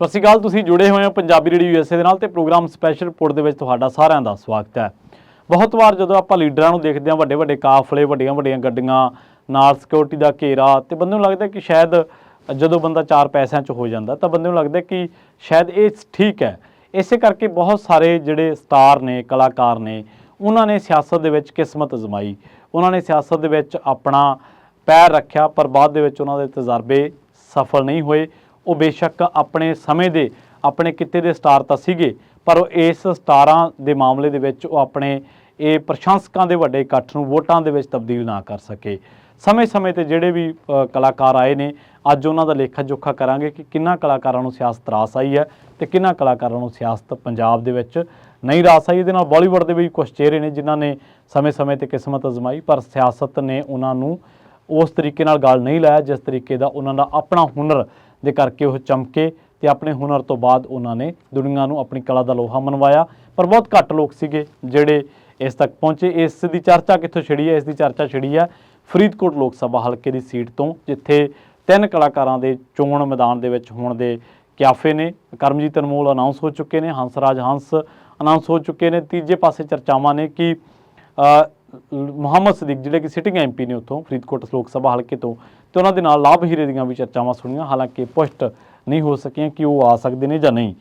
ਸਤਿ ਸ਼੍ਰੀ ਅਕਾਲ, ਤੁਸੀਂ ਜੁੜੇ ਹੋਏ ਹੋ ਪੰਜਾਬੀ ਰੇਡੀਓ ਯੂਐਸਏ ਦੇ ਨਾਲ ਤੇ ਪ੍ਰੋਗਰਾਮ ਸਪੈਸ਼ਲ ਰਿਪੋਰਟ ਦੇ ਵਿੱਚ ਤੁਹਾਡਾ ਸਾਰਿਆਂ ਦਾ ਸਵਾਗਤ ਹੈ। ਬਹੁਤ ਵਾਰ ਜਦੋਂ ਆਪਾਂ ਲੀਡਰਾਂ ਨੂੰ ਦੇਖਦੇ ਹਾਂ, ਵੱਡੇ ਵੱਡੇ ਕਾਫਲੇ, ਵੱਡੀਆਂ ਵੱਡੀਆਂ ਗੱਡੀਆਂ, ਨਾਲ ਸਿਕਿਉਰਿਟੀ ਦਾ ਘੇਰਾ ਤੇ ਬੰਦੇ ਨੂੰ ਲੱਗਦਾ ਕਿ ਸ਼ਾਇਦ ਜਦੋਂ ਬੰਦਾ ਚਾਰ ਪੈਸਿਆਂ 'ਚ ਹੋ ਜਾਂਦਾ ਤਾਂ ਬੰਦੇ ਨੂੰ ਲੱਗਦਾ ਕਿ ਸ਼ਾਇਦ ਇਹ ਠੀਕ ਹੈ। ਇਸੇ ਕਰਕੇ ਬਹੁਤ ਸਾਰੇ ਜਿਹੜੇ ਸਟਾਰ ਨੇ, ਕਲਾਕਾਰ ਨੇ, ਉਹਨਾਂ ਨੇ ਸਿਆਸਤ ਦੇ ਵਿੱਚ ਕਿਸਮਤ ਅਜ਼ਮਾਈ। ਉਹਨਾਂ ਨੇ ਸਿਆਸਤ ਦੇ ਵਿੱਚ ਆਪਣਾ ਪੈਰ ਰੱਖਿਆ ਪਰ ਬਾਅਦ ਦੇ ਵਿੱਚ ਉਹਨਾਂ ਦੇ ਤਜਰਬੇ ਸਫਲ ਨਹੀਂ ਹੋਏ। ਉਹ ਬੇਸ਼ੱਕ ਆਪਣੇ ਸਮੇਂ ਦੇ, ਆਪਣੇ ਕਿੱਤੇ ਦੇ ਸਟਾਰ ਤਾਂ ਸੀਗੇ, ਪਰ ਉਹ ਇਸ ਸਟਾਰਾਂ ਦੇ ਮਾਮਲੇ ਦੇ ਵਿੱਚ ਉਹ ਆਪਣੇ ਇਹ ਪ੍ਰਸ਼ੰਸਕਾਂ ਦੇ ਵੱਡੇ ਇਕੱਠ ਨੂੰ ਵੋਟਾਂ ਦੇ ਵਿੱਚ ਤਬਦੀਲ ਨਾ ਕਰ ਸਕੇ। ਸਮੇਂ-ਸਮੇਂ ਤੇ ਜਿਹੜੇ ਵੀ ਕਲਾਕਾਰ ਆਏ ਨੇ, ਅੱਜ ਉਹਨਾਂ ਦਾ ਲੇਖਾ ਜੋਖਾ ਕਰਾਂਗੇ ਕਿ ਕਿੰਨਾ ਕਲਾਕਾਰਾਂ ਨੂੰ ਸਿਆਸਤ ਰਾਸ ਆਈ ਹੈ ਤੇ ਕਿੰਨਾ ਕਲਾਕਾਰਾਂ ਨੂੰ ਸਿਆਸਤ ਪੰਜਾਬ ਦੇ ਵਿੱਚ ਨਹੀਂ ਰਾਸ ਆਈ। ਇਹਦੇ ਨਾਲ ਬਾਲੀਵੁੱਡ ਦੇ ਵੀ ਕੁਝ ਚਿਹਰੇ ਨੇ ਜਿਨ੍ਹਾਂ ਨੇ ਸਮੇਂ-ਸਮੇਂ ਤੇ ਕਿਸਮਤ ਅਜ਼ਮਾਈ, ਪਰ ਸਿਆਸਤ ਨੇ ਉਹਨਾਂ ਨੂੰ ਉਸ ਤਰੀਕੇ ਨਾਲ ਗੱਲ ਨਹੀਂ ਲਾਇਆ, ਜਿਸ ਤਰੀਕੇ ਦਾ ਉਹਨਾਂ ਦਾ ਆਪਣਾ ਹੁਨਰ ਦੇ ਕਰਕੇ ਉਹ ਚਮਕੇ ਤੇ ਆਪਣੇ ਹੁਨਰ ਤੋਂ ਬਾਅਦ ਉਹਨਾਂ ਨੇ ਦੁਨੀਆ ਨੂੰ ਆਪਣੀ ਕਲਾ ਦਾ ਲੋਹਾ ਮਨਵਾਇਆ। ਪਰ ਬਹੁਤ ਘੱਟ ਲੋਕ ਸੀਗੇ ਜਿਹੜੇ ਇਸ ਤੱਕ ਪਹੁੰਚੇ। ਇਸ ਦੀ ਚਰਚਾ ਕਿੱਥੋਂ ਛਿੜੀ ਹੈ? ਇਸ ਦੀ ਚਰਚਾ ਛਿੜੀ ਹੈ ਫਰੀਦਕੋਟ ਲੋਕ ਸਭਾ ਹਲਕੇ ਦੀ ਸੀਟ ਤੋਂ, ਜਿੱਥੇ ਤਿੰਨ ਕਲਾਕਾਰਾਂ ਦੇ ਚੋਣ ਮੈਦਾਨ ਦੇ ਵਿੱਚ ਹੋਣ ਦੇ ਕਿਆਫੇ ਨੇ। ਕਰਮਜੀਤ ਅਨਮੋਲ ਅਨਾਉਂਸ ਹੋ ਚੁੱਕੇ ਨੇ ਹੰਸਰਾਜ ਹੰਸ ਅਨਾਉਂਸ ਹੋ ਚੁੱਕੇ ਨੇ। ਤੀਜੇ ਪਾਸੇ ਚਰਚਾਵਾਂ ਨੇ ਕਿ ਮੁਹੰਮਦ ਸਦੀਕ, ਜਿਹੜੇ ਕਿ ਸਿਟਿੰਗ ਐਮਪੀ ਨੇ ਉੱਥੋਂ, ਫਰੀਦਕੋਟ ਲੋਕ ਸਭਾ ਹਲਕੇ ਤੋਂ, ਤੇ ਉਹਨਾਂ ਦੇ ਨਾਲ ਲਾਭ ਹੀਰੇ ਦੀਆਂ ਵੀ ਚਰਚਾਵਾਂ ਸੁਣੀਆਂ। ਹਾਲਾਂਕਿ ਪੁਸ਼ਟ ਨਹੀਂ ਹੋ ਸਕੀਆਂ ਕਿ ਉਹ ਆ ਸਕਦੇ ਨੇ ਜਾਂ ਨਹੀਂ।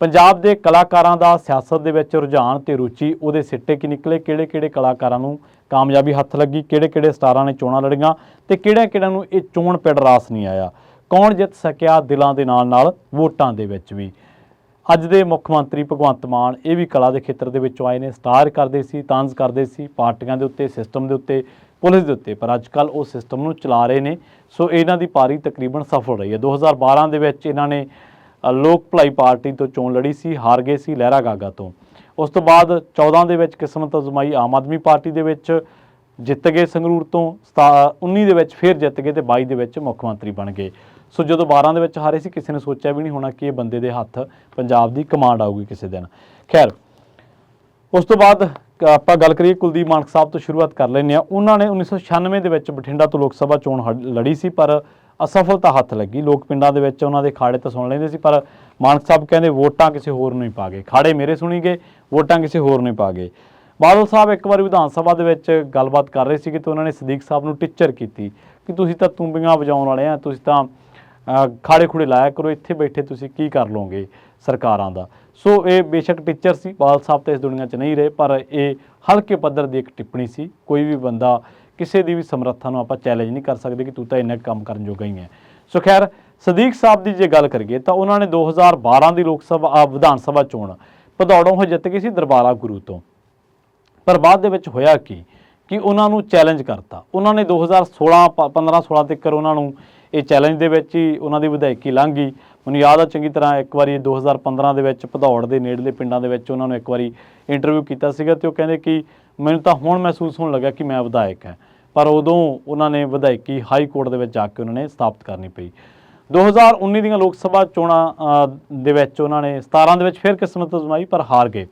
ਪੰਜਾਬ ਦੇ ਕਲਾਕਾਰਾਂ ਦਾ ਸਿਆਸਤ ਦੇ ਵਿੱਚ ਰੁਝਾਨ ਤੇ ਰੁਚੀ, ਉਹਦੇ ਸਿੱਟੇ ਕੀ ਨਿਕਲੇ? ਕਿਹੜੇ ਕਿਹੜੇ ਕਲਾਕਾਰਾਂ ਨੂੰ ਕਾਮਯਾਬੀ ਹੱਥ ਲੱਗੀ? ਕਿਹੜੇ ਕਿਹੜੇ ਸਟਾਰਾਂ ਨੇ ਚੋਣਾਂ ਲੜੀਆਂ? ਤੇ ਕਿਹੜਿਆਂ ਕਿਹੜਿਆਂ ਨੂੰ ਇਹ ਚੋਣ ਪਿੜ ਰਾਸ ਨਹੀਂ ਆਇਆ? ਕੌਣ ਜਿੱਤ ਸਕਿਆ ਦਿਲਾਂ ਦੇ ਨਾਲ ਨਾਲ ਵੋਟਾਂ ਦੇ ਵਿੱਚ ਵੀ? ਅੱਜ ਦੇ ਮੁੱਖ ਮੰਤਰੀ ਭਗਵੰਤ ਮਾਨ ਇਹ ਵੀ ਕਲਾ ਦੇ ਖੇਤਰ ਦੇ ਵਿੱਚੋਂ ਆਏ ਨੇ, ਸਟਾਰ ਕਰਦੇ ਸੀ, ਤਾਂਜ਼ ਕਰਦੇ ਸੀ, ਪਾਰਟੀਆਂ ਦੇ ਉੱਤੇ, ਸਿਸਟਮ ਦੇ ਉੱਤੇ, ਪੁਲਿਸ ਦੇ ਉੱਤੇ, ਪਰ ਅੱਜ ਕੱਲ ਉਹ ਸਿਸਟਮ ਨੂੰ ਚਲਾ ਰਹੇ ਨੇ। ਸੋ ਇਹਨਾਂ ਦੀ ਪਾਰੀ ਤਕਰੀਬਨ ਸਫਲ ਰਹੀ ਹੈ। 2012 ਦੇ ਵਿੱਚ ਇਹਨਾਂ ਨੇ ਲੋਕ ਭਲਾਈ ਪਾਰਟੀ ਤੋਂ ਚੋਣ ਲੜੀ ਸੀ, ਹਾਰ ਗਏ ਸੀ ਲਹਿਰਾ ਗਾਗਾ ਤੋਂ। ਉਸ ਤੋਂ ਬਾਅਦ 14 ਦੇ ਵਿੱਚ ਕਿਸਮਤ ਅਜ਼ਮਾਈ ਆਮ ਆਦਮੀ ਪਾਰਟੀ ਦੇ ਵਿੱਚ ਜਿੱਤ ਗਏ ਸੰਗਰੂਰ ਤੋਂ, ਸਤਾ- 19 ਦੇ ਵਿੱਚ ਫਿਰ ਜਿੱਤ ਗਏ ਤੇ 22 ਦੇ ਵਿੱਚ ਮੁੱਖ ਮੰਤਰੀ ਬਣ ਗਏ। ਸੋ ਜਦੋਂ 12 ਦੇ ਵਿੱਚ ਹਾਰੇ ਸੀ, ਕਿਸੇ ਨੇ ਸੋਚਿਆ ਵੀ ਨਹੀਂ ਹੋਣਾ ਕਿ ਇਹ ਬੰਦੇ ਦੇ ਹੱਥ ਪੰਜਾਬ ਦੀ ਕਮਾਂਡ ਆਊਗੀ ਕਿਸੇ ਦਿਨ। ਖੈਰ, ਉਸ ਤੋਂ ਬਾਅਦ ਆਪਾਂ ਗੱਲ ਕਰੀਏ ਕੁਲਦੀਪ ਮਾਨਕ ਸਾਹਿਬ ਤੋਂ ਸ਼ੁਰੂਆਤ ਕਰ ਲੈਂਦੇ ਆ ਉਹਨਾਂ ਨੇ 1996 ਦੇ ਵਿੱਚ ਬਠਿੰਡਾ ਤੋਂ ਲੋਕ ਸਭਾ ਚੋਣ ਹੜ- ਲੜੀ ਸੀ, ਪਰ ਅਸਫਲਤਾ ਹੱਥ ਲੱਗੀ। ਲੋਕ ਪਿੰਡਾਂ ਦੇ ਵਿੱਚ ਉਹਨਾਂ ਦੇ ਖਾੜੇ ਤਾਂ ਸੁਣ ਲੈਂਦੇ ਸੀ, ਪਰ ਮਾਨਕ ਸਾਹਿਬ ਕਹਿੰਦੇ ਵੋਟਾਂ ਕਿਸੇ ਹੋਰ ਨੂੰ ਹੀ ਪਾ ਗਏ। ਖਾੜੇ ਮੇਰੇ ਸੁਣੀ ਗਏ, ਵੋਟਾਂ ਕਿਸੇ ਹੋਰ ਨੂੰ ਹੀ ਪਾ ਗਏ। ਬਾਦਲ ਸਾਹਿਬ ਇੱਕ ਵਾਰੀ ਵਿਧਾਨ ਸਭਾ ਦੇ ਵਿੱਚ ਗੱਲਬਾਤ ਕਰ ਰਹੇ ਸੀ ਕਿ ਤੇ ਉਹਨਾਂ ਨੇ ਸਦੀਕ ਸਾਹਿਬ ਨੂੰ ਟਿੱਚਰ ਕੀਤੀ ਕਿ ਤੁਸੀਂ ਤਾਂ ਤੂੰਬੀਆਂ ਵਜਾਉਣ ਵਾਲੇ ਆ, ਤੁਸੀਂ ਤਾਂ ਖਾੜੇ ਖੁੜੇ ਲਾਇਆ ਕਰੋ, ਇੱਥੇ ਬੈਠੇ ਤੁਸੀਂ ਕੀ ਕਰ ਲਓਗੇ ਸਰਕਾਰਾਂ ਦਾ? ਸੋ ਇਹ ਬੇਸ਼ੱਕ ਟੀਚਰ ਸੀ, ਬਾਲ ਸਾਹਿਬ ਤਾਂ ਇਸ ਦੁਨੀਆ 'ਚ ਨਹੀਂ ਰਹੇ, ਪਰ ਇਹ ਹਲਕੇ ਪੱਧਰ ਦੀ ਇੱਕ ਟਿੱਪਣੀ ਸੀ। ਕੋਈ ਵੀ ਬੰਦਾ ਕਿਸੇ ਦੀ ਵੀ ਸਮਰੱਥਾ ਨੂੰ ਆਪਾਂ ਚੈਲੰਜ ਨਹੀਂ ਕਰ ਸਕਦੇ ਕਿ ਤੂੰ ਤਾਂ ਇੰਨਾ ਕੁ ਕੰਮ ਕਰਨ ਜੋਗਾ ਹੀ ਹੈ। ਸੋ ਖੈਰ, ਸਦੀਕ ਸਾਹਿਬ ਦੀ ਜੇ ਗੱਲ ਕਰੀਏ ਤਾਂ ਉਹਨਾਂ ਨੇ 2012 ਦੀ ਲੋਕ ਸਭਾ ਵਿਧਾਨ ਸਭਾ ਚੋਣ ਭਦੌੜੋਂ ਹੋ ਜਿੱਤ ਗਈ ਸੀ ਦਰਬਾਰਾ ਗੁਰੂ ਤੋਂ। ਪਰ ਬਾਅਦ ਦੇ ਵਿੱਚ ਹੋਇਆ ਕੀ? ਕਿ ਉਹਨਾਂ ਨੂੰ ਚੈਲੰਜ ਕਰਤਾ। ਉਹਨਾਂ ਨੇ 2016 15 16 ਤੱਕ ਉਹਨਾਂ ਨੂੰ ਇਹ ਚੈਲੰਜ ਦੇ ਵਿੱਚ ਹੀ ਉਹਨਾਂ ਦੀ ਵਿਧਾਇਕੀ ਲੰਘ ਗਈ। ਮੈਨੂੰ ਯਾਦ ਆ ਚੰਗੀ ਤਰ੍ਹਾਂ ਇੱਕ ਵਾਰੀ 2015 ਦੇ ਵਿੱਚ ਭਦੌੜ ਦੇ ਨੇੜਲੇ ਪਿੰਡਾਂ ਦੇ ਵਿੱਚ ਉਹਨਾਂ ਨੂੰ ਇੱਕ ਵਾਰੀ ਇੰਟਰਵਿਊ ਕੀਤਾ ਸੀਗਾ ਤੇ ਉਹ ਕਹਿੰਦੇ ਕਿ ਮੈਨੂੰ ਤਾਂ ਹੁਣ ਮਹਿਸੂਸ ਹੋਣ ਲੱਗਾ ਕਿ ਮੈਂ ਵਿਧਾਇਕ ਹਾਂ। ਪਰ ਉਦੋਂ ਉਹਨਾਂ ਨੇ ਵਿਧਾਇਕੀ ਹਾਈ ਕੋਰਟ ਦੇ ਵਿੱਚ ਜਾ ਕੇ ਉਹਨਾਂ ਨੇ ਸਥਾਪਿਤ ਕਰਨੀ ਪਈ। 2019 ਦੀਆਂ ਲੋਕ ਸਭਾ ਚੋਣਾਂ ਦੇ ਵਿੱਚ ਉਹਨਾਂ ਨੇ 17 ਦੇ ਵਿੱਚ ਫਿਰ ਕਿਸਮਤ ਅਜ਼ਮਾਈ ਪਰ ਹਾਰ ਗਏ।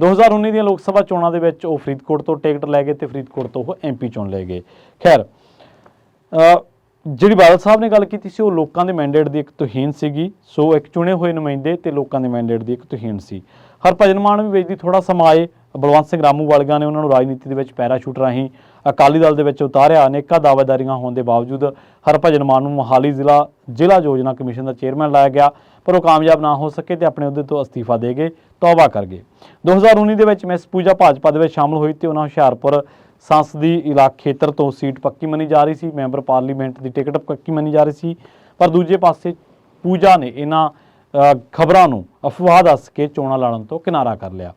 2019 ਦੀਆਂ ਲੋਕ ਸਭਾ ਚੋਣਾਂ ਦੇ ਵਿੱਚ ਉਹ ਫਰੀਦਕੋਟ ਤੋਂ ਟਿਕਟ ਲੈ ਗਏ ਤੇ ਫਰੀਦਕੋਟ ਤੋਂ ਉਹ ਐਮਪੀ ਚੁਣ ਲਏ ਗਏ। ਖੈਰ ਜਿਹੜੀ ਬਾਦਲ ਸਾਹਿਬ ਨੇ ਗੱਲ ਕੀਤੀ ਸੀ, ਉਹ ਲੋਕਾਂ ਦੇ ਮੈਂਡੇਟ ਦੀ ਇੱਕ ਤੋਹੀਨ ਸੀਗੀ। ਸੋ ਇੱਕ ਚੁਣੇ ਹੋਏ ਨੁਮਾਇੰਦੇ ਤੇ ਲੋਕਾਂ ਦੇ ਮੈਂਡੇਟ ਦੀ ਇੱਕ ਤੋਹੀਨ ਸੀ। ਹਰਭਜਨ ਮਾਨ ਵੀ ਵੇਚਦੀ ਥੋੜਾ ਸਮਾਂ ਆਏ। ਬਲਵੰਤ ਸਿੰਘ ਰਾਮੂ ਵਾਲੀਆਂ ਨੇ ਉਹਨਾਂ ਨੂੰ ਰਾਜਨੀਤੀ ਦੇ ਵਿੱਚ ਪੈਰਾਸ਼ੂਟ ਰਾਹੀਂ ਅਕਾਲੀ ਦਲ ਦੇ ਵਿੱਚ ਉਤਾਰਿਆ। ਅਨੇਕਾਂ ਦਾਅਵੇਦਾਰੀਆਂ ਹੋਣ ਦੇ ਬਾਵਜੂਦ ਹਰਭਜਨ ਮਾਨ ਨੂੰ ਮੋਹਾਲੀ ਜ਼ਿਲ੍ਹਾ ਜ਼ਿਲ੍ਹਾ ਯੋਜਨਾ ਕਮਿਸ਼ਨ ਦਾ ਚੇਅਰਮੈਨ ਲਾਇਆ ਗਿਆ। ਪਰ ਉਹ ਕਾਮਯਾਬ ਨਾ ਹੋ ਸਕੇ ਤੇ ਆਪਣੇ ਅਹੁਦੇ ਤੋਂ ਅਸਤੀਫਾ ਦੇ ਗਏ ਤੌਬਾ ਕਰ ਗਏ। 2019 ਦੇ ਵਿੱਚ ਮਿਸ ਪੂਜਾ ਭਾਜਪਾ ਦੇ ਵਿੱਚ ਸ਼ਾਮਲ ਹੋਈ ਤੇ ਉਹਨਾਂ ਹੁਸ਼ਿਆਰਪੁਰ ਸੰਸਦੀ ਇਲਾਕੇ ਖੇਤਰ ਤੋਂ ਸੀਟ ਪੱਕੀ ਮੰਨੀ ਜਾ ਰਹੀ ਸੀ, ਮੈਂਬਰ ਪਾਰਲੀਮੈਂਟ ਦੀ ਟਿਕਟ ਪੱਕੀ ਮੰਨੀ ਜਾ ਰਹੀ ਸੀ, ਪਰ ਦੂਜੇ ਪਾਸੇ ਪੂਜਾ ਨੇ ਇਹਨਾਂ ਖਬਰਾਂ ਨੂੰ ਅਫਵਾਹ ਦੱਸ ਕੇ ਚੋਣਾਂ ਲੜਨ ਤੋਂ ਕਿਨਾਰਾ ਕਰ ਲਿਆ।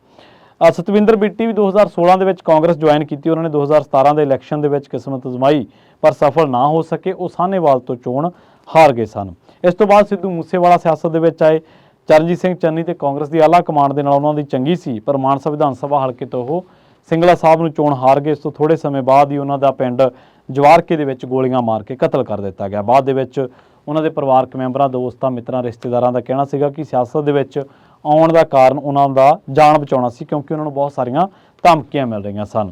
ਸਤਵਿੰਦਰ ਬਿੱਟੀ ਵੀ 2016 ਦੇ ਵਿੱਚ ਕਾਂਗਰਸ ਜੁਆਇਨ ਕੀਤੀ, ਉਹਨਾਂ ਨੇ 2017 ਦੇ ਇਲੈਕਸ਼ਨ ਦੇ ਵਿੱਚ ਕਿਸਮਤ ਅਜ਼ਮਾਈ, ਪਰ ਸਫਲ ਨਾ ਹੋ ਸਕੇ, ਉਹ ਸਾਹਨੇਵਾਲ ਤੋਂ ਚੋਣ ਹਾਰ ਗਏ ਸਨ। ਇਸ ਤੋਂ ਬਾਅਦ ਸਿੱਧੂ ਮੂਸੇਵਾਲਾ ਸਿਆਸਤ ਦੇ ਵਿੱਚ ਆਏ। ਚਰਨਜੀਤ ਸਿੰਘ ਚੰਨੀ ਤੇ ਕਾਂਗਰਸ ਦੀ ਆਲਾ ਕਮਾਂਡ ਦੇ ਨਾਲ ਉਹਨਾਂ ਦੀ ਚੰਗੀ ਸੀ, ਪਰ ਮਾਨਸਾ ਵਿਧਾਨ ਸਭਾ ਹਲਕੇ ਤੋਂ ਉਹ ਸਿੰਗਲਾ ਸਾਹਿਬ ਨੂੰ ਚੋਣ ਹਾਰ ਗਏ, ਇਸ ਤੋਂ ਥੋੜੇ ਸਮੇਂ ਬਾਅਦ ਹੀ ਉਹਨਾਂ ਦਾ ਪਿੰਡ ਜਵਾਰਕੇ ਦੇ ਵਿੱਚ ਗੋਲੀਆਂ ਮਾਰ ਕੇ ਕਤਲ ਕਰ ਦਿੱਤਾ ਗਿਆ। ਬਾਅਦ ਦੇ ਵਿੱਚ ਉਹਨਾਂ ਦੇ ਪਰਿਵਾਰਕ ਮੈਂਬਰਾਂ, ਦੋਸਤਾਂ, ਮਿੱਤਰਾਂ, ਰਿਸ਼ਤੇਦਾਰਾਂ ਦਾ ਕਹਿਣਾ ਸੀਗਾ ਕਿ ਸਿਆਸਤ ਦੇ ਵਿੱਚ ਆਉਣ ਦਾ ਕਾਰਨ ਉਹਨਾਂ ਦਾ ਜਾਨ ਬਚਾਉਣਾ ਸੀ, ਕਿਉਂਕਿ ਉਹਨਾਂ ਨੂੰ ਬਹੁਤ ਸਾਰੀਆਂ ਧਮਕੀਆਂ ਮਿਲ ਰਹੀਆਂ ਸਨ।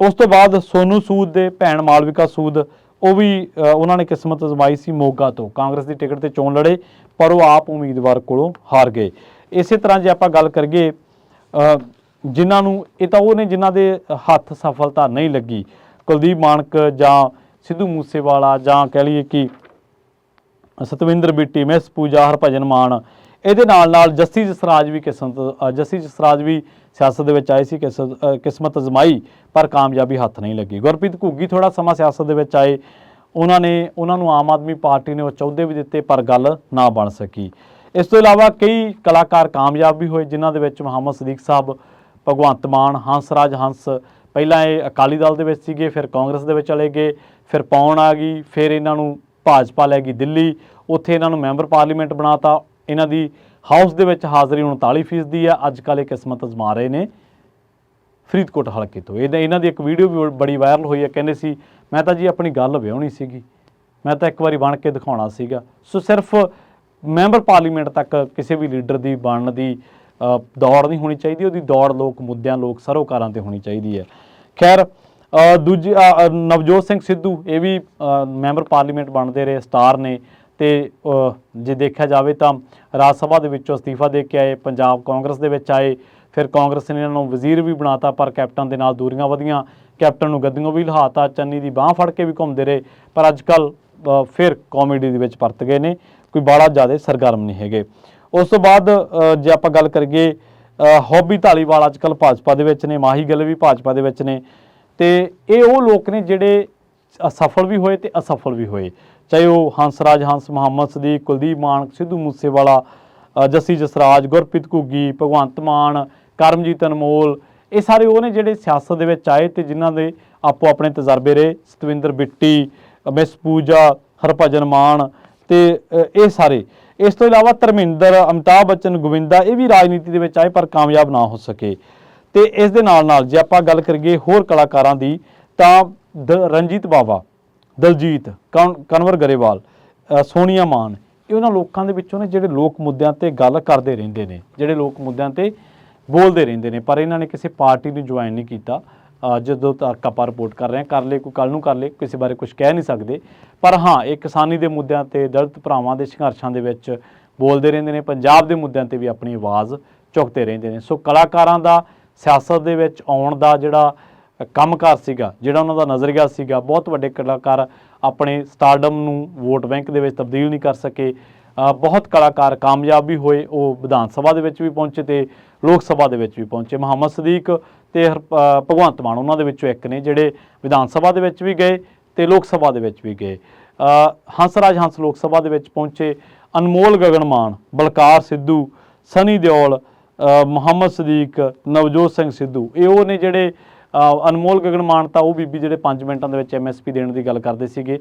ਉਸ ਤੋਂ ਬਾਅਦ ਸੋਨੂ ਸੂਦ ਦੇ ਭੈਣ ਮਾਲਵਿਕਾ ਸੂਦ, ਉਹ ਵੀ ਉਹਨਾਂ ਨੇ ਕਿਸਮਤ ਅਜ਼ਮਾਈ ਸੀ ਮੋਗਾ ਤੋਂ। ਕਾਂਗਰਸ ਦੀ ਟਿਕਟ ਤੇ ਚੋਣ ਲੜੇ, ਪਰ ਉਹ ਆਪ ਉਮੀਦਵਾਰ ਕੋਲੋਂ ਹਾਰ ਗਏ। ਇਸੇ ਤਰ੍ਹਾਂ ਜੇ ਆਪਾਂ ਗੱਲ ਕਰੀਏ ਜਿਨ੍ਹਾਂ ਨੂੰ, ਇਹ ਤਾਂ ਉਹ ਨੇ ਜਿਨ੍ਹਾਂ ਦੇ ਹੱਥ ਸਫਲਤਾ ਨਹੀਂ ਲੱਗੀ। ਕੁਲਦੀਪ ਮਾਨਕ ਜਾਂ ਸਿੱਧੂ ਮੂਸੇਵਾਲਾ ਜਾਂ ਕਹਿ ਲਈਏ ਕਿ ਸਤਵਿੰਦਰ ਬਿੱਟੀ, ਮਿਸ ਪੂਜਾ ਹਰਭਜਨ ਮਾਨ, ਇਹਦੇ ਨਾਲ ਨਾਲ ਜੱਸੀ ਜਸਰਾਜ ਵੀ ਕਿਸਮਤ ਜੱਸੀ ਜਸਰਾਜ ਵੀ ਸਿਆਸਤ ਦੇ ਵਿੱਚ ਆਏ ਸੀ ਕਿਸਮਤ ਅਜ਼ਮਾਈ, ਪਰ ਕਾਮਯਾਬੀ ਹੱਥ ਨਹੀਂ ਲੱਗੀ। ਗੁਰਪ੍ਰੀਤ ਘੁੱਗੀ ਥੋੜਾ ਸਮਾਂ ਸਿਆਸਤ ਦੇ ਵਿੱਚ ਆਏ। ਉਹਨਾਂ ਨੇ, ਉਹਨਾਂ ਨੂੰ ਆਮ ਆਦਮੀ ਪਾਰਟੀ ਨੇ ਉਹ ਚੌਦੇ ਵੀ ਦਿੱਤੇ, ਪਰ ਗੱਲ ਨਾ ਬਣ ਸਕੀ। ਇਸ ਤੋਂ ਇਲਾਵਾ ਕਈ ਕਲਾਕਾਰ ਕਾਮਯਾਬ ਵੀ ਹੋਏ, ਜਿਨ੍ਹਾਂ ਦੇ ਵਿੱਚ ਮੁਹੰਮਦ ਸਦੀਕ ਸਾਹਿਬ ਭਗਵੰਤ ਮਾਨ ਹੰਸਰਾਜ ਹੰਸ। ਪਹਿਲਾਂ ਇਹ ਅਕਾਲੀ ਦਲ ਦੇ ਵਿੱਚ ਸੀਗੇ, ਫਿਰ ਕਾਂਗਰਸ ਦੇ ਵਿੱਚ ਚਲੇ ਗਏ, ਫਿਰ ਪੌਣ ਆ ਗਈ, ਫਿਰ ਇਹਨਾਂ ਨੂੰ ਭਾਜਪਾ ਲੈ ਗਈ ਦਿੱਲੀ। ਉੱਥੇ ਇਹਨਾਂ ਨੂੰ ਮੈਂਬਰ ਪਾਰਲੀਮੈਂਟ ਬਣਾਤਾ। ਇਹਨਾਂ ਦੀ ਹਾਊਸ ਦੇ ਵਿੱਚ ਹਾਜ਼ਰੀ 39% ਦੀ ਆ। ਅੱਜ ਕੱਲ੍ਹ ਇਹ ਕਿਸਮਤ ਅਜ਼ਮਾ ਰਹੇ ਨੇ ਫਰੀਦਕੋਟ ਹਲਕੇ ਤੋਂ। ਇਹਦਾ ਇਹਨਾਂ ਦੀ ਇੱਕ ਵੀਡੀਓ ਵੀ ਬੜੀ ਵਾਇਰਲ ਹੋਈ ਹੈ ਕਹਿੰਦੇ ਸੀ, ਮੈਂ ਤਾਂ ਜੀ ਆਪਣੀ ਗੱਲ ਵਿਆਹਣੀ ਸੀਗੀ। ਮੈਂ ਤਾਂ ਇੱਕ ਵਾਰੀ ਬਣ ਕੇ ਦਿਖਾਉਣਾ ਸੀਗਾ। ਸੋ ਸਿਰਫ ਮੈਂਬਰ ਪਾਰਲੀਮੈਂਟ ਤੱਕ ਕਿਸੇ ਵੀ ਲੀਡਰ ਦੀ ਬਣਨ ਦੀ ਦੌੜ ਨਹੀਂ ਹੋਣੀ ਚਾਹੀਦੀ ਉਹਦੀ ਦੌੜ ਲੋਕ ਮੁੱਦਿਆਂ ਲੋਕ ਸਰੋਕਾਰਾਂ ਤੇ ਹੋਣੀ ਚਾਹੀਦੀ ਹੈ। ਖੈਰ ਅ, ਦੂਜੀ ਨਵਜੋਤ ਸਿੰਘ ਸਿੱਧੂ ਇਹ ਵੀ ਮੈਂਬਰ ਪਾਰਲੀਮੈਂਟ ਬਣਦੇ ਰਹੇ ਸਟਾਰ ਨੇ ਤੇ ਜੇ ਦੇਖਿਆ ਜਾਵੇ ਤਾਂ ਰਾਜ ਸਭਾ ਦੇ ਵਿੱਚੋਂ ਅਸਤੀਫਾ ਦੇ ਕੇ ਆਏ ਪੰਜਾਬ ਕਾਂਗਰਸ ਦੇ ਵਿੱਚ ਆਏ ਫਿਰ ਕਾਂਗਰਸ ਨੇ ਇਹਨਾਂ ਨੂੰ ਵਜ਼ੀਰ ਵੀ ਬਣਾਤਾ ਪਰ ਕੈਪਟਨ ਦੇ ਨਾਲ ਦੂਰੀਆਂ ਵਧੀਆਂ ਕੈਪਟਨ ਨੂੰ ਗੱਦੀਆਂ ਵੀ ਲਹਾਤਾ ਚੰਨੀ ਦੀ ਬਾਹ ਫੜ ਕੇ ਵੀ ਘੁੰਮਦੇ ਰਹੇ ਪਰ ਅੱਜ ਕੱਲ ਫਿਰ ਕਾਮੇਡੀ ਦੇ ਵਿੱਚ ਪਰਤ ਗਏ ਨੇ ਕੋਈ ਬਾੜਾ ਜ਼ਿਆਦਾ ਸਰਗਰਮ ਨਹੀਂ ਹੈਗੇ। ਉਸ ਤੋਂ ਬਾਅਦ ਜੇ ਆਪਾਂ ਗੱਲ ਕਰੀਏ ਅ, ਹੌਬੀ ਢਾਲੀਵਾਲ ਅੱਜ ਕੱਲ ਭਾਜਪਾ ਦੇ ਵਿੱਚ ਨੇ ਮਾਹੀ ਗਿੱਲ ਵੀ ਭਾਜਪਾ ਦੇ ਵਿੱਚ ਨੇ। ਤੇ ਇਹ ਉਹ ਲੋਕ ਨੇ ਜਿਹੜੇ ਅਸਫਲ ਵੀ ਹੋਏ ਤੇ ਅਸਫਲ ਵੀ ਹੋਏ। ਚਾਹੇ ਉਹ ਹੰਸਰਾਜ ਹੰਸ ਮੁਹੰਮਦ ਸਦੀਕ ਕੁਲਦੀਪ ਮਾਨ ਸਿੱਧੂ ਮੂਸੇਵਾਲਾ ਜੱਸੀ ਜਸਰਾਜ ਗੁਰਪ੍ਰੀਤ ਘੁੱਗੀ ਭਗਵੰਤ ਮਾਨ ਕਰਮਜੀਤ ਅਨਮੋਲ ਇਹ ਸਾਰੇ ਉਹ ਨੇ ਜਿਹੜੇ ਸਿਆਸਤ ਦੇ ਵਿੱਚ ਆਏ ਤੇ ਜਿਨ੍ਹਾਂ ਦੇ ਆਪੋ ਆਪਣੇ ਤਜਰਬੇ ਰਹੇ। ਸਤਵਿੰਦਰ ਬਿੱਟੀ ਅ, ਮਿਸ ਪੂਜਾ ਹਰਭਜਨ ਮਾਨ ਤੇ ਇਹ ਸਾਰੇ। ਇਸ ਤੋਂ ਇਲਾਵਾ ਧਰਮਿੰਦਰ, ਅਮਿਤਾਭ ਬੱਚਨ, ਗੋਵਿੰਦਾ, ਇਹ ਵੀ ਰਾਜਨੀਤੀ ਦੇ ਵਿੱਚ ਆਏ ਪਰ ਕਾਮਯਾਬ ਨਾ ਹੋ ਸਕੇ। ਤੇ ਇਸ ਦੇ ਨਾਲ ਨਾਲ ਜੇ ਆਪਾਂ ਗੱਲ ਕਰੀਏ ਹੋਰ ਕਲਾਕਾਰਾਂ ਦੀ, ਤਾਂ ਦ- ਰਣਜੀਤ ਬਾਵਾ, ਦਲਜੀਤ ਕਨ- ਕਨਵਰ ਗਰੇਵਾਲ ਸੋਨੀਆ ਮਾਨ, ਇਹ ਉਹਨਾਂ ਲੋਕਾਂ ਦੇ ਵਿੱਚੋਂ ਨੇ ਜਿਹੜੇ ਲੋਕ ਮੁੱਦਿਆਂ ਤੇ ਗੱਲ ਕਰਦੇ ਰਹਿੰਦੇ ਨੇ, ਜਿਹੜੇ ਲੋਕ ਮੁੱਦਿਆਂ ਤੇ ਬੋਲਦੇ ਰਹਿੰਦੇ ਨੇ, ਪਰ ਇਹਨਾਂ ਨੇ ਕਿਸੇ ਪਾਰਟੀ ਨੂੰ ਜੁਆਇਨ ਨਹੀਂ ਕੀਤਾ। ਜਦੋਂ ਤੱਕ ਆਪਾਂ ਰਿਪੋਰਟ ਕਰ ਰਹੇ ਹਾਂ, ਕਰ ਲੈ ਕੋਈ ਕੱਲ ਨੂੰ ਕਰ ਲੈ ਕਿਸੇ ਬਾਰੇ ਕੁਝ ਕਹਿ ਨਹੀਂ ਸਕਦੇ। ਪਰ ਹਾਂ, ਇਹ ਕਿਸਾਨੀ ਦੇ ਮੁੱਦਿਆਂ ਤੇ ਦਲਿਤ ਭਰਾਵਾਂ ਦੇ ਸੰਘਰਸ਼ਾਂ ਦੇ ਵਿੱਚ ਬੋਲਦੇ ਰਹਿੰਦੇ ਨੇ, ਪੰਜਾਬ ਦੇ ਮੁੱਦਿਆਂ ਤੇ ਵੀ ਆਪਣੀ ਆਵਾਜ਼ ਚੁੱਕਦੇ ਰਹਿੰਦੇ ਨੇ। ਸੋ ਕਲਾਕਾਰਾਂ ਦਾ, ਸਿਆਸਤ ਦੇ ਵਿੱਚ ਆਉਣ ਦਾ ਜਿਹੜਾ ਕੰਮਕਾਰ ਸੀਗਾ, ਜਿਹੜਾ ਉਹਨਾਂ ਦਾ ਨਜ਼ਰੀਆ ਸੀਗਾ, ਬਹੁਤ ਵੱਡੇ ਕਲਾਕਾਰ ਆਪਣੇ ਸਟਾਰਡਮ ਨੂੰ ਵੋਟ ਬੈਂਕ ਦੇ ਵਿੱਚ ਤਬਦੀਲ ਨਹੀਂ ਕਰ ਸਕੇ। ਬਹੁਤ ਕਲਾਕਾਰ ਕਾਮਯਾਬ ਵੀ ਹੋਏ ਉਹ ਵਿਧਾਨ ਸਭਾ ਦੇ ਵਿੱਚ ਵੀ ਪਹੁੰਚੇ ਤੇ ਲੋਕ ਸਭਾ ਦੇ ਵਿੱਚ ਵੀ ਪਹੁੰਚੇ। ਮੁਹੰਮਦ ਸਦੀਕ ਤੇ ਹਰ- ਭਗਵੰਤ ਮਾਨ ਉਹਨਾਂ ਦੇ ਵਿੱਚੋਂ ਇੱਕ ਨੇ ਜਿਹੜੇ ਵਿਧਾਨ ਸਭਾ ਦੇ ਵਿੱਚ ਵੀ ਗਏ ਤੇ ਲੋਕ ਸਭਾ ਦੇ ਵਿੱਚ ਵੀ ਗਏ। ਅ, ਹੰਸਰਾਜ ਹੰਸ ਲੋਕ ਸਭਾ ਦੇ ਵਿੱਚ ਪਹੁੰਚੇ। ਅਨਮੋਲ ਗਗਨ ਮਾਨ ਬਲਕਾਰ ਸਿੱਧੂ ਸਨੀ ਦਿਓਲ ਮੁਹੰਮਦ ਸਦੀਕ ਨਵਜੋਤ ਸਿੰਘ ਸਿੱਧੂ ਇਹ ਉਹ ਨੇ ਜਿਹੜੇ ਅਨਮੋਲ ਗਗਨ ਮਾਨਤਾ ਉਹ ਬੀਬੀ ਜਿਹੜੇ 5 ਮਿੰਟਾਂ ਦੇ ਵਿੱਚ ਐਮਐਸਪੀ ਦੇਣ ਦੀ ਗੱਲ ਕਰਦੇ ਸੀਗੇ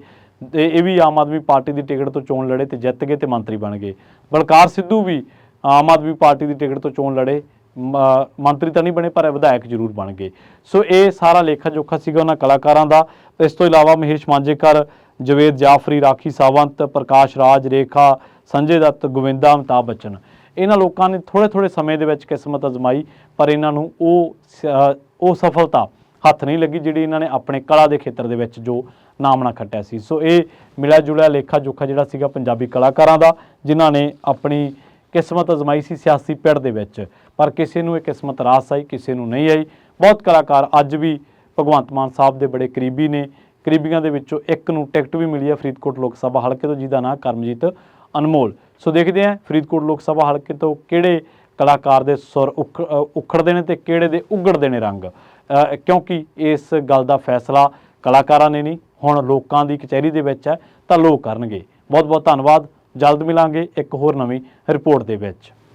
ਤੇ ਇਹ ਵੀ ਆਮ ਆਦਮੀ ਪਾਰਟੀ ਦੀ ਟਿਕਟ ਤੋਂ ਚੋਣ ਲੜੇ ਤੇ ਜਿੱਤ ਗਏ ਤੇ ਮੰਤਰੀ ਬਣ ਗਏ। ਬਲਕਾਰ ਸਿੱਧੂ ਵੀ ਆਮ ਆਦਮੀ ਪਾਰਟੀ ਦੀ ਟਿਕਟ ਤੋਂ ਚੋਣ ਲੜੇ ਮੰਤਰੀ ਤਾਂ ਨਹੀਂ ਬਣੇ, ਪਰ ਵਿਧਾਇਕ ਜ਼ਰੂਰ ਬਣ ਗਏ। ਸੋ ਇਹ ਸਾਰਾ ਲੇਖਾ ਜੋਖਾ ਸੀਗਾ ਉਹਨਾਂ ਕਲਾਕਾਰਾਂ ਦਾ। ਇਸ ਤੋਂ ਇਲਾਵਾ ਮਹੇਸ਼ ਮਾਂਜੇਕਰ, ਜਵੇਦ ਜਾਫਰੀ, ਰਾਖੀ ਸਾਵੰਤ, ਪ੍ਰਕਾਸ਼ ਰਾਜ, ਰੇਖਾ, ਸੰਜੇ ਦੱਤ, ਗੋਵਿੰਦਾ, ਅਮਿਤਾਭ ਬੱਚਨ। ਇਹਨਾਂ ਲੋਕਾਂ ਨੇ ਥੋੜੇ ਥੋੜੇ ਸਮੇਂ ਦੇ ਵਿੱਚ ਕਿਸਮਤ ਅਜ਼ਮਾਈ, ਪਰ ਇਹਨਾਂ ਨੂੰ ਉਹ ਉਹ ਸਫਲਤਾ ਹੱਥ ਨਹੀਂ ਲੱਗੀ ਜਿਹੜੀ ਇਹਨਾਂ ਨੇ ਆਪਣੇ ਕਲਾ ਦੇ ਖੇਤਰ ਦੇ ਵਿੱਚ ਜੋ ਨਾਮਣਾ ਖੱਟਿਆ ਸੀ। ਸੋ ਇਹ ਮਿਲਿਆ ਜੁਲਿਆ ਲੇਖਾ ਜੋਖਾ ਜਿਹੜਾ ਸੀਗਾ ਪੰਜਾਬੀ ਕਲਾਕਾਰਾਂ ਦਾ, ਜਿਨ੍ਹਾਂ ਨੇ ਆਪਣੀ ਕਿਸਮਤ ਅਜ਼ਮਾਈ ਸੀ ਸਿਆਸੀ ਪਿੜ ਦੇ ਵਿੱਚ। ਪਰ ਕਿਸੇ ਨੂੰ ਇਹ ਕਿਸਮਤ ਰਾਸ ਆਈ, ਕਿਸੇ ਨੂੰ ਨਹੀਂ ਆਈ। ਬਹੁਤ ਕਲਾਕਾਰ ਅੱਜ ਵੀ ਭਗਵੰਤ ਮਾਨ ਸਾਹਿਬ ਦੇ ਬੜੇ ਕਰੀਬੀ ਨੇ। ਕਰੀਬੀਆਂ ਦੇ ਵਿੱਚੋਂ ਇੱਕ ਨੂੰ ਟਿਕਟ ਵੀ ਮਿਲੀ ਹੈ ਫਰੀਦਕੋਟ ਲੋਕ ਸਭਾ ਹਲਕੇ ਤੋਂ, ਜਿਹਦਾ ਨਾਂ ਕਰਮਜੀਤ ਅਨਮੋਲ। ਸੋ ਦੇਖਦੇ ਹਾਂ ਫਰੀਦਕੋਟ ਲੋਕ ਸਭਾ ਹਲਕੇ ਤੋਂ ਕਿਹੜੇ ਕਲਾਕਾਰ ਦੇ ਸੁਰ ਉਖ- ਅ, ਉਖੜਦੇ ਨੇ ਤੇ ਕਿਹੜੇ ਦੇ ਉਗੜਦੇ ਨੇ ਰੰਗ? ਕਿਉਂਕਿ ਇਸ ਗੱਲ ਦਾ ਫੈਸਲਾ ਕਲਾਕਾਰਾਂ ਨੇ ਨਹੀਂ ਹੁਣ ਲੋਕਾਂ ਦੀ ਕਚਹਿਰੀ ਦੇ ਵਿੱਚ ਹੈ ਤਾਂ ਲੋਕ ਕਰਨਗੇ। ਬਹੁਤ ਬਹੁਤ ਧੰਨਵਾਦ। ਜਲਦ ਮਿਲਾਂਗੇ ਇੱਕ ਹੋਰ ਨਵੀਂ ਰਿਪੋਰਟ ਦੇ ਵਿੱਚ।